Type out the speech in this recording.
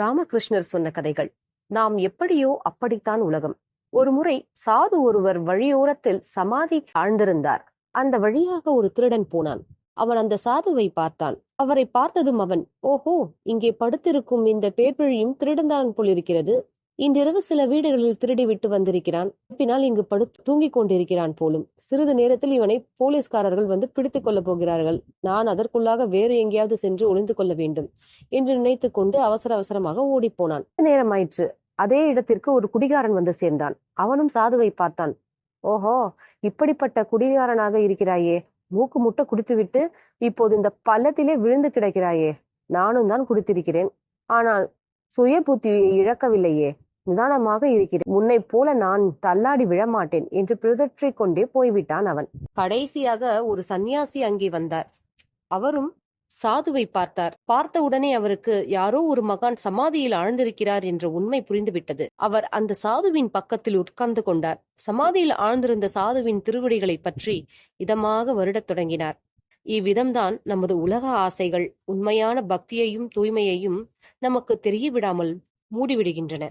ராமகிருஷ்ணர் சொன்ன கதைகள். நாம் எப்படியோ அப்படித்தான் உலகம். ஒருமுறை சாது ஒருவர் வழியோரத்தில் சமாதி ஆழ்ந்திருந்தார். அந்த வழியாக ஒரு திருடன் போனான். அவன் அந்த சாதுவை பார்த்தான். அவரை பார்த்ததும் அவன் ஓஹோ இங்கே படுத்திருக்கும் இந்த பேர்பிழியும் திருடன்தான் போலிருக்கிறது. இன்றிரவு சில வீடுகளில் திருடி விட்டு வந்திருக்கிறான். பின்னால் இங்கு படுத்து தூங்கிக் கொண்டிருக்கிறான் போலும். சிறிது நேரத்தில் இவனை போலீஸ்காரர்கள் வந்து பிடித்துக் கொள்ளப் போகிறார்கள். நான் அதற்குள்ளாக வேறு எங்கேயாவது சென்று ஒளிந்து கொள்ள வேண்டும் என்று நினைத்து கொண்டு அவசர அவசரமாக ஓடிப்போனான் நேரமாயிற்று. அதே இடத்திற்கு ஒரு குடிகாரன் வந்து சேர்ந்தான். அவனும் சாதுவை பார்த்தான். ஓஹோ இப்படிப்பட்ட குடிகாரனாக இருக்கிறாயே. மூக்கு முட்டை குடித்துவிட்டு இப்போது இந்த பள்ளத்திலே விழுந்து கிடக்கிறாயே. நானும் தான் குடித்திருக்கிறேன். ஆனால் சுய புத்தியை இழக்கவில்லையே. நிதானமாக இருக்கிறேன். உன்னை போல நான் தள்ளாடி விழமாட்டேன் என்று பிதற்றிக் கொண்டே போய்விட்டான் அவன். கடைசியாக ஒரு சந்நியாசி அங்கே வந்தார். அவரும் சாதுவை பார்த்தார். பார்த்த உடனே அவருக்கு யாரோ ஒரு மகான் சமாதியில் ஆழ்ந்திருக்கிறார் என்ற உண்மை புரிந்துவிட்டது. அவர் அந்த சாதுவின் பக்கத்தில் உட்கார்ந்து கொண்டார். சமாதியில் ஆழ்ந்திருந்த சாதுவின் திருவடிகளை பற்றி இதமாக வருடத் தொடங்கினார். இவ்விதம்தான் நமது உலக ஆசைகள் உண்மையான பக்தியையும் தூய்மையையும் நமக்கு தெரியவிடாமல் மூடிவிடுகின்றன.